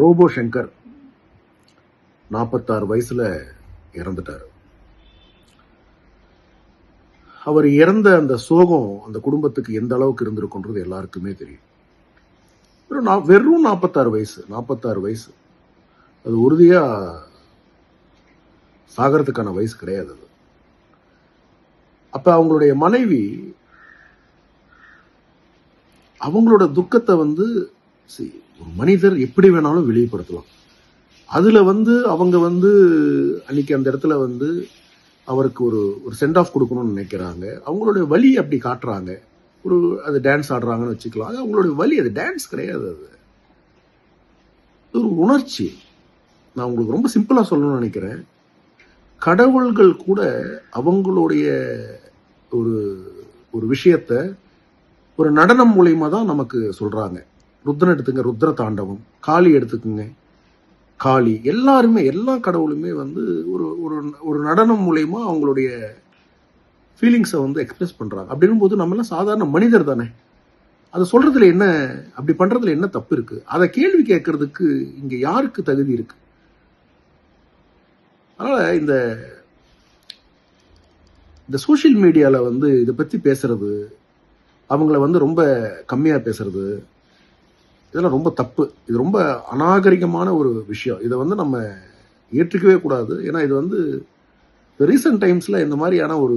Robot Shankar நாற்பத்தாறு வயசுல இறந்துட்டார். அவர் இறந்த அந்த சோகம் அந்த குடும்பத்துக்கு எந்த அளவுக்கு இருந்திருக்குன்றது எல்லாருக்குமே தெரியும். வெறும் வெறும் நாற்பத்தாறு வயசு நாற்பத்தாறு வயசு. அது உறுதியா சாகிறதுக்கான வயசு கிடையாது அது. அப்ப அவங்களுடைய மனைவி அவங்களோட துக்கத்தை வந்து ஒரு மனிதர் எப்படி வேணாலும் வெளிப்படுத்தலாம். அதுல வந்து அவங்க வந்து அன்னைக்கு அந்த இடத்துல வந்து அவருக்கு ஒரு ஒரு சென்ட் ஆஃப் கொடுக்கணும்னு நினைக்கிறாங்க. அவங்களுடைய வலி அப்படி காட்டுறாங்க. ஒரு அது டான்ஸ் ஆடுறாங்கன்னு வச்சுக்கலாம். அது அவங்களுடைய வலி அது டான்ஸ் கிடையாது அது. ஒரு உணர்ச்சி. நான் உங்களுக்கு ரொம்ப சிம்பிளாக சொல்லணும்னு நினைக்கிறேன். கடவுள்கள் கூட அவங்களுடைய ஒரு ஒரு விஷயத்த ஒரு நடனம் மூலயமா தான் நமக்கு சொல்கிறாங்க ருத்ரன் எடுத்துங்க ருத்ர தாண்டவம். காளி எடுத்துக்குங்க. காளி. எல்லாருமே எல்லா கடவுளுமே வந்து ஒரு ஒரு ஒரு நடனம் மூலயமா அவங்களுடைய ஃபீலிங்ஸை வந்து எக்ஸ்பிரஸ் பண்ணுறாங்க அப்படின்னும் போது நம்மளாம் சாதாரண மனிதர் தானே. அதை சொல்கிறதுல என்ன அப்படி பண்ணுறதுல என்ன தப்பு இருக்குது அதை கேள்வி கேட்கறதுக்கு இங்கே யாருக்கு தகுதி இருக்கு? அதனால் இந்த இந்த சோஷியல் மீடியாவில் வந்து இதை பற்றி பேசுறது அவங்கள வந்து ரொம்ப கம்மியாக பேசுறது இதெல்லாம் ரொம்ப தப்பு. இது ரொம்ப அநாகரிகமான ஒரு விஷயம். இதை வந்து நம்ம ஏற்றுக்கவே கூடாது. ஏன்னா இது வந்து ரீசெண்ட் டைம்ஸில் இந்த மாதிரியான ஒரு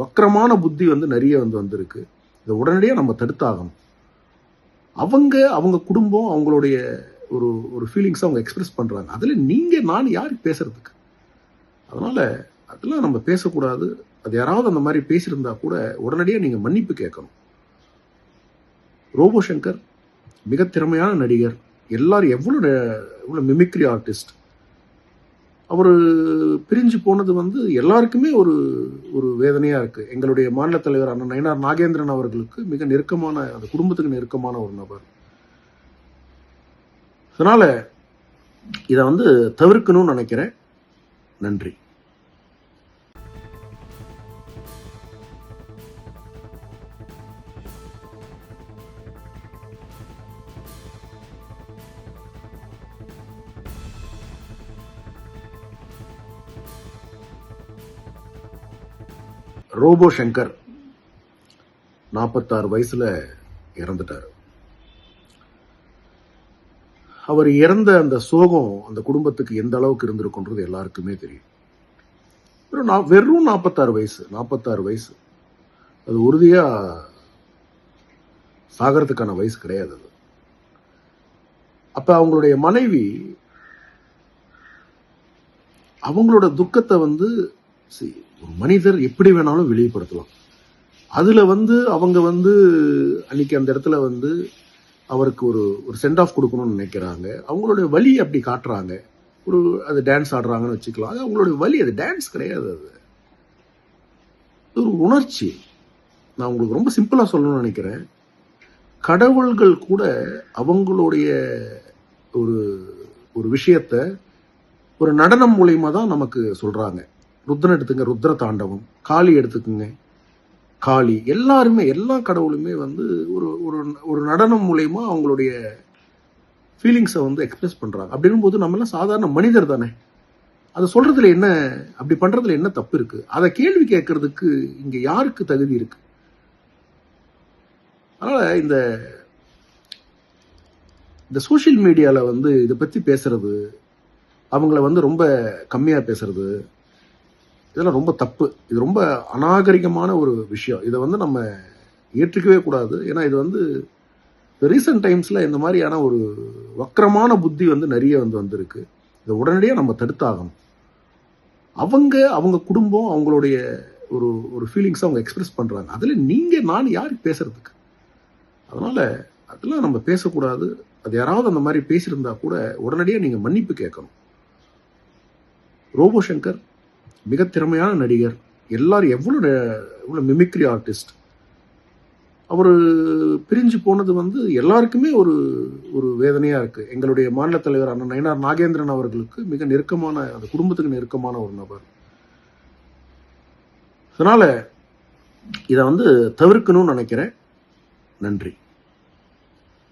வக்கரமான புத்தி வந்து நிறைய வந்து வந்திருக்கு. இதை உடனடியாக நம்ம தடுத்தாகணும். அவங்க அவங்க குடும்பம் அவங்களுடைய ஒரு ஒரு ஃபீலிங்ஸ் அவங்க எக்ஸ்பிரஸ் பண்ணுறாங்க அதில் நீங்கள் நான் யார் பேசுகிறதுக்கு அதனால் அதெல்லாம் நம்ம பேசக்கூடாது. அது யாராவது அந்த மாதிரி பேசியிருந்தா கூட உடனடியாக நீங்கள் மன்னிப்பு கேட்கணும். ரோபோ சங்கர் மிக திறமையான நடிகர். எல்லாரும் எவ்வளோ எவ்வளோ மிமிக்ரி ஆர்டிஸ்ட் அவர் பிரிஞ்சு போனது வந்து எல்லாருக்குமே ஒரு ஒரு வேதனையாக இருக்குது எங்களுடைய மாநில தலைவர் அண்ணன் நயனார் நாகேந்திரன் அவர்களுக்கு மிக நெருக்கமான அந்த குடும்பத்துக்கு நெருக்கமான ஒரு நபர். அதனால் இதை வந்து தவிர்க்கணும்னு நினைக்கிறேன். நன்றி. ரோபோ சங்கர் நாற்பத்தாறு வயசுல இறந்துட்டார். அவர் இறந்த அந்த சோகம் அந்த குடும்பத்துக்கு எந்த அளவுக்கு இருந்திருக்குன்றது எல்லாருக்குமே தெரியும். வெறும் வெறும் நாற்பத்தாறு வயசு நாற்பத்தாறு வயசு. அது உறுதியா சாகிறதுக்கான வயசு கிடையாது அது. அப்ப அவங்களுடைய மனைவி அவங்களோட துக்கத்தை வந்து ஒரு மனிதர் எப்படி வேணாலும் வெளிப்படுத்தலாம். அதுல வந்து அவங்க வந்து அன்னைக்கு அந்த இடத்துல வந்து அவருக்கு ஒரு ஒரு சென்ட் ஆஃப் கொடுக்கணும்னு நினைக்கிறாங்க. அவங்களுடைய வலி அப்படி காட்டுறாங்க. ஒரு அது டான்ஸ் ஆடுறாங்கன்னு வச்சுக்கலாம். அது அவங்களுடைய வலி அது டான்ஸ் கிடையாது அது. ஒரு உணர்ச்சி. நான் உங்களுக்கு ரொம்ப சிம்பிளாக சொல்லணும்னு நினைக்கிறேன். கடவுள்கள் கூட அவங்களுடைய ஒரு ஒரு விஷயத்த ஒரு நடனம் மூலயமா தான் நமக்கு சொல்கிறாங்க ருத்ரன் எடுத்துங்க ருத்ர தாண்டவம். காளி எடுத்துக்குங்க. காளி. எல்லாருமே எல்லா கடவுளுமே வந்து ஒரு ஒரு ஒரு நடனம் மூலயமா அவங்களுடைய ஃபீலிங்ஸை வந்து எக்ஸ்பிரஸ் பண்ணுறாங்க அப்படின்னும் போது நம்மளாம் சாதாரண மனிதர் தானே. அதை சொல்கிறதுல என்ன அப்படி பண்ணுறதுல என்ன தப்பு இருக்குது அதை கேள்வி கேட்கறதுக்கு இங்கே யாருக்கு தகுதி இருக்குது அதனால் இந்த இந்த சோஷியல் மீடியாவில் வந்து இதை பற்றி பேசுறது அவங்கள வந்து ரொம்ப கம்மியாக பேசுறது இதெல்லாம் ரொம்ப தப்பு. இது ரொம்ப அநாகரிகமான ஒரு விஷயம். இதை வந்து நம்ம ஏற்றுக்கவே கூடாது. ஏன்னா இது வந்து ரீசெண்ட் டைம்ஸில் இந்த மாதிரியான ஒரு வக்கரமான புத்தி வந்து நிறைய வந்து வந்திருக்கு. இதை உடனடியாக நம்ம தடுத்தாகணும். அவங்க அவங்க குடும்பம் அவங்களுடைய ஒரு ஒரு ஃபீலிங்ஸ் அவங்க எக்ஸ்பிரஸ் பண்ணுறாங்க அதில் நீங்கள் நான் யாருக்கு பேசுகிறதுக்கு அதனால் அதெல்லாம் நம்ம பேசக்கூடாது. அது யாராவது அந்த மாதிரி பேசியிருந்தா கூட உடனடியாக நீங்கள் மன்னிப்பு கேட்கணும். ரோபோ சங்கர் மிக திறமையான நடிகர். எல்லாரும் எவ்வளோ எவ்வளோ மிமிக்ரி ஆர்டிஸ்ட் அவர் பிரிஞ்சு போனது வந்து எல்லாருக்குமே ஒரு ஒரு வேதனையாக இருக்குது எங்களுடைய மாநில தலைவர் அண்ணன் நயனார் நாகேந்திரன் அவர்களுக்கு மிக நெருக்கமான அந்த குடும்பத்துக்கு நெருக்கமான ஒரு நபர். அதனால் இதை வந்து தவிர்க்கணும்னு நினைக்கிறேன். நன்றி.